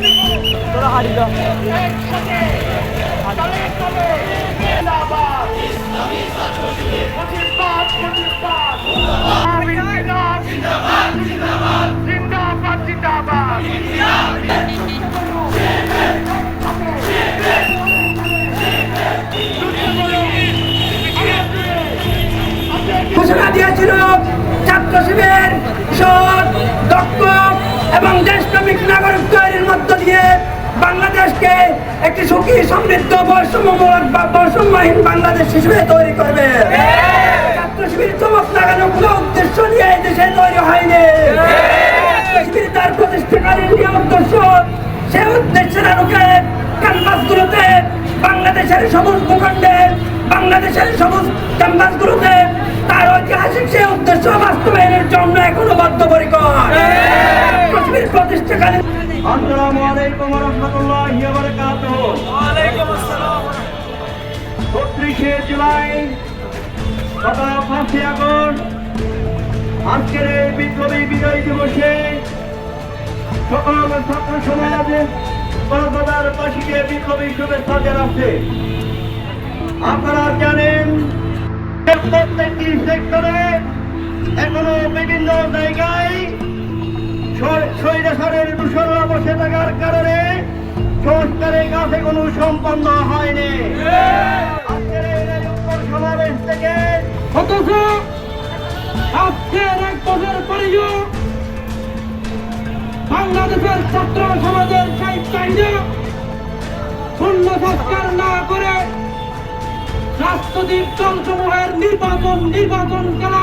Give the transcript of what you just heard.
মারি দাও জিন্দাবাদ জিন্দাবাদ ঘোষণা দিয়েছিল ছাত্র শিবির সৎ দক্ষ এবং দেশপ্রেমিক নাগরিক মধ্য দিয়ে বাংলাদেশকে একটি সুখী, সমৃদ্ধ, বৈষম্যমূলক বা বৈষম্যহীন বাংলাদেশ হিসেবে তৈরি করবে। চমক লাগানো কোনো উদ্দেশ্য নিয়ে এই দেশে তৈরি হয়নি। তার প্রতিষ্ঠাকালীন যে উদ্দেশ্য, সে উদ্দেশ্যের আলোকে বাংলাদেশের সবুজ ভূখণ্ডে, বাংলাদেশের সবুজ ক্যাম্পাসগুলোতে তার ঐতিহাসিক সেই উদ্দেশ্য বাস্তবায়নের জন্য এখনও বদ্ধপরিকর। আসসালামু আলাইকুম রহমতুল্লাহ বারাকাতুহু বত্রিশে জুলাই তথা পাঁচই আগস্ট আজকের এই বিপ্লবী বিজয় দিবসে সকল ছাত্র সমাজ কলকাতার বাসীকে বিপ্লবী শুভেচ্ছা জানাচ্ছে। আপনারা জানেন প্রত্যেকটি সেক্টরে এখনও বিভিন্ন জায়গায় স্বৈরাচারের দূষণরা বসে থাকার কারণে সংস্কারের কাছে কোনো সম্পন্ন হয়নি। বাংলাদেশের ছাত্র সমাজের সেই শূন্য সংস্কার না করে রাষ্ট্রদীপ দলসমূহের নির্বাচন নির্বাচন খেলা